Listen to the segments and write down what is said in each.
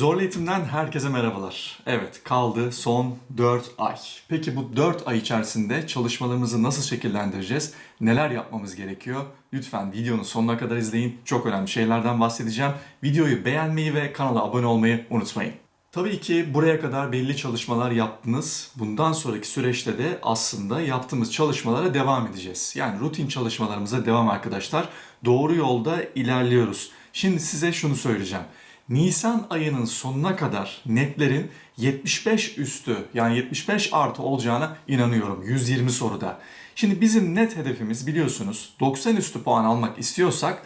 Zorlu Eğitim'den herkese merhabalar. Evet kaldı son 4 ay. Peki bu 4 ay içerisinde çalışmalarımızı nasıl şekillendireceğiz? Neler yapmamız gerekiyor? Lütfen videonun sonuna kadar izleyin. Çok önemli şeylerden bahsedeceğim. Videoyu beğenmeyi ve kanala abone olmayı unutmayın. Tabii ki buraya kadar belli çalışmalar yaptınız. Bundan sonraki süreçte de aslında yaptığımız çalışmalara devam edeceğiz. Yani rutin çalışmalarımıza devam arkadaşlar. Doğru yolda ilerliyoruz. Şimdi size şunu söyleyeceğim. Nisan ayının sonuna kadar netlerin 75 üstü yani 75 artı olacağına inanıyorum 120 soruda. Şimdi bizim net hedefimiz biliyorsunuz 90 üstü puan almak istiyorsak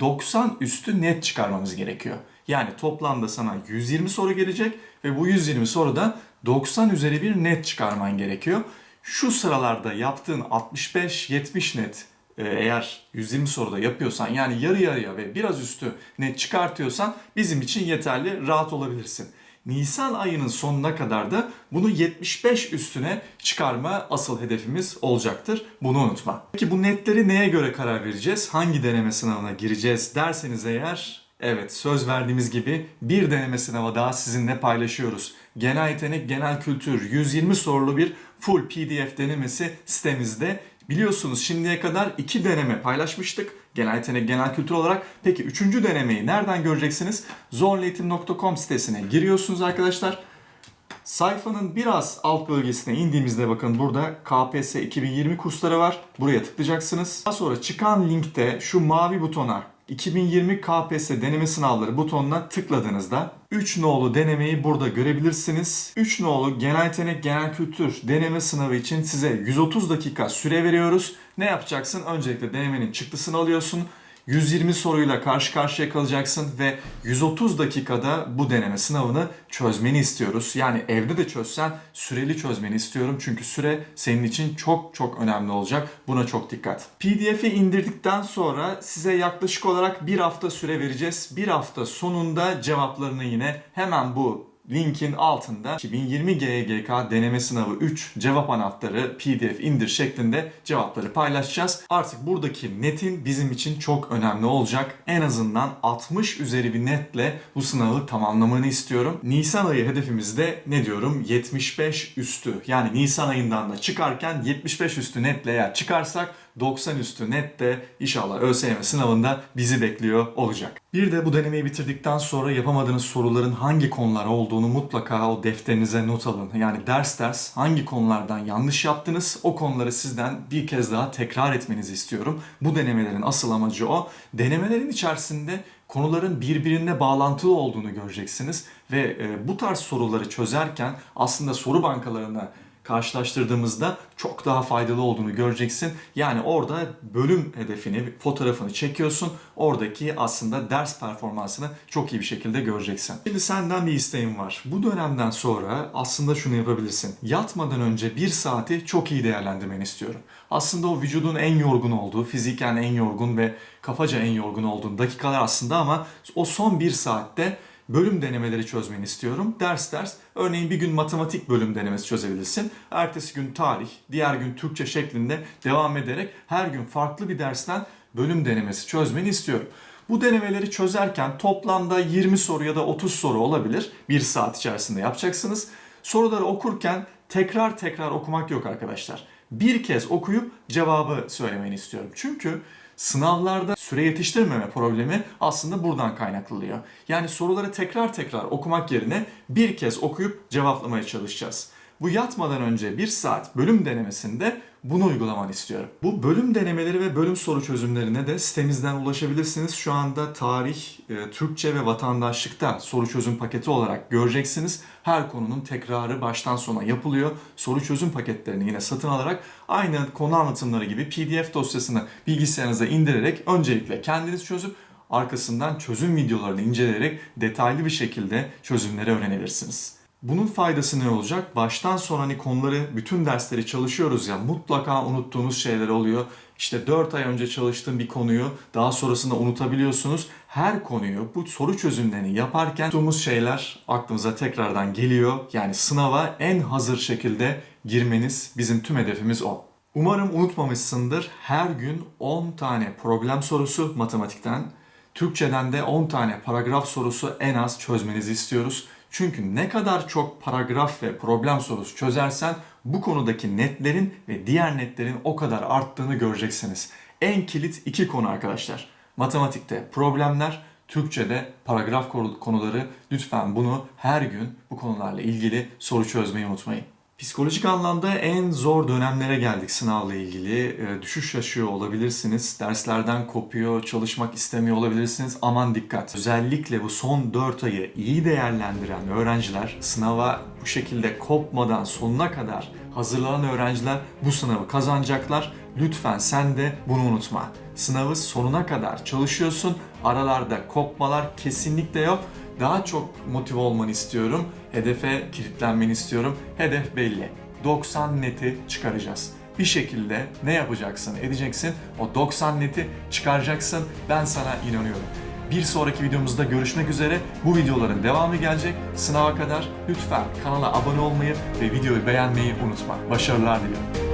90 üstü net çıkarmamız gerekiyor. Yani toplamda sana 120 soru gelecek ve bu 120 soruda 90 üzeri bir net çıkarman gerekiyor. Şu sıralarda yaptığın 65-70 net eğer 120 soruda yapıyorsan yani yarı yarıya ve biraz üstü net çıkartıyorsan bizim için yeterli rahat olabilirsin. Nisan ayının sonuna kadar da bunu 75 üstüne çıkarma asıl hedefimiz olacaktır. Bunu unutma. Peki bu netleri neye göre karar vereceğiz? Hangi deneme sınavına gireceğiz derseniz eğer Evet söz verdiğimiz gibi bir deneme sınavı daha sizinle paylaşıyoruz. Genel yetenek, genel kültür 120 sorulu bir full PDF denemesi sitemizde. Biliyorsunuz şimdiye kadar iki deneme paylaşmıştık. Genel yetenek, genel kültür olarak. Peki üçüncü denemeyi nereden göreceksiniz? zorlueğitim.com sitesine giriyorsunuz arkadaşlar. Sayfanın biraz alt bölgesine indiğimizde bakın burada KPSS 2020 kursları var. Buraya tıklayacaksınız. Daha sonra çıkan linkte şu mavi butona 2020 KPSS deneme sınavları butonuna tıkladığınızda 3 nolu denemeyi burada görebilirsiniz. 3 nolu genel yetenek genel kültür deneme sınavı için size 130 dakika süre veriyoruz. Ne yapacaksın? Öncelikle denemenin çıktısını alıyorsun. 120 soruyla karşı karşıya kalacaksın ve 130 dakikada bu deneme sınavını çözmeni istiyoruz. Yani evde de çözsen süreli çözmeni istiyorum. Çünkü süre senin için çok çok önemli olacak. Buna çok dikkat. PDF'i indirdikten sonra size yaklaşık olarak bir hafta süre vereceğiz. Bir hafta sonunda cevaplarını yine hemen bu linkin altında 2020 GGK deneme sınavı 3 cevap anahtarı PDF indir şeklinde cevapları paylaşacağız. Artık buradaki netin bizim için çok önemli olacak. En azından 60 üzeri bir netle bu sınavı tamamlamanı istiyorum. Nisan ayı hedefimizde ne diyorum? 75 üstü. Yani Nisan ayından da çıkarken 75 üstü netle eğer çıkarsak 90 üstü net de inşallah ÖSYM sınavında bizi bekliyor olacak. Bir de bu denemeyi bitirdikten sonra yapamadığınız soruların hangi konular olduğunu mutlaka o defterinize not alın. Yani ders ders hangi konulardan yanlış yaptınız o konuları sizden bir kez daha tekrar etmenizi istiyorum. Bu denemelerin asıl amacı o. Denemelerin içerisinde konuların birbirine bağlantılı olduğunu göreceksiniz ve e, bu tarz soruları çözerken aslında soru bankalarına karşılaştırdığımızda çok daha faydalı olduğunu göreceksin. Yani orada bölüm hedefini, fotoğrafını çekiyorsun. Oradaki aslında ders performansını çok iyi bir şekilde göreceksin. Şimdi senden bir isteğim var. Bu dönemden sonra aslında şunu yapabilirsin. Yatmadan önce bir saati çok iyi değerlendirmeni istiyorum. Aslında o vücudun en yorgun olduğu, fiziken en yorgun ve kafaca en yorgun olduğun dakikalar aslında ama o son bir saatte bölüm denemeleri çözmeni istiyorum. Ders ders. Örneğin bir gün matematik bölüm denemesi çözebilirsin. Ertesi gün tarih, diğer gün Türkçe şeklinde devam ederek her gün farklı bir dersten bölüm denemesi çözmeni istiyorum. Bu denemeleri çözerken toplamda 20 soru ya da 30 soru olabilir. Bir saat içerisinde yapacaksınız. Soruları okurken tekrar tekrar okumak yok arkadaşlar. Bir kez okuyup cevabı söylemeni istiyorum. Çünkü Sınavlarda süre yetiştirmeme problemi aslında buradan kaynaklanıyor. Yani soruları tekrar tekrar okumak yerine bir kez okuyup cevaplamaya çalışacağız. Bu yatmadan önce bir saat bölüm denemesinde bunu uygulamanı istiyorum. Bu bölüm denemeleri ve bölüm soru çözümlerine de sitemizden ulaşabilirsiniz. Şu anda tarih, e, Türkçe ve vatandaşlıkta soru çözüm paketi olarak göreceksiniz. Her konunun tekrarı baştan sona yapılıyor. Soru çözüm paketlerini yine satın alarak aynı konu anlatımları gibi PDF dosyasını bilgisayarınıza indirerek öncelikle kendiniz çözüp arkasından çözüm videolarını inceleyerek detaylı bir şekilde çözümleri öğrenebilirsiniz. Bunun faydası ne olacak? Baştan sona hani konuları, bütün dersleri çalışıyoruz ya mutlaka unuttuğunuz şeyler oluyor. İşte 4 ay önce çalıştığım bir konuyu daha sonrasında unutabiliyorsunuz. Her konuyu bu soru çözümlerini yaparken unuttuğumuz şeyler aklımıza tekrardan geliyor. Yani sınava en hazır şekilde girmeniz bizim tüm hedefimiz o. Umarım unutmamışsındır. Her gün 10 tane problem sorusu matematikten, Türkçeden de 10 tane paragraf sorusu en az çözmenizi istiyoruz. Çünkü ne kadar çok paragraf ve problem sorusu çözersen bu konudaki netlerin ve diğer netlerin o kadar arttığını göreceksiniz. En kilit iki konu arkadaşlar. Matematikte problemler, Türkçe'de paragraf konuları. Lütfen bunu her gün bu konularla ilgili soru çözmeyi unutmayın. Psikolojik anlamda en zor dönemlere geldik sınavla ilgili. Ee, Düşüş yaşıyor olabilirsiniz. Derslerden kopuyor, çalışmak istemiyor olabilirsiniz. Aman dikkat. Özellikle bu son 4 ayı iyi değerlendiren öğrenciler, sınava bu şekilde kopmadan sonuna kadar hazırlanan öğrenciler bu sınavı kazanacaklar. Lütfen sen de bunu unutma. Sınavı sonuna kadar çalışıyorsun. Aralarda kopmalar kesinlikle yok. Daha çok motive olmanı istiyorum. Hedefe kilitlenmeni istiyorum. Hedef belli. 90 neti çıkaracağız. Bir şekilde ne yapacaksın, edeceksin. O 90 neti çıkaracaksın. Ben sana inanıyorum. Bir sonraki videomuzda görüşmek üzere. Bu videoların devamı gelecek. Sınava kadar lütfen kanala abone olmayı ve videoyu beğenmeyi unutma. Başarılar diliyorum.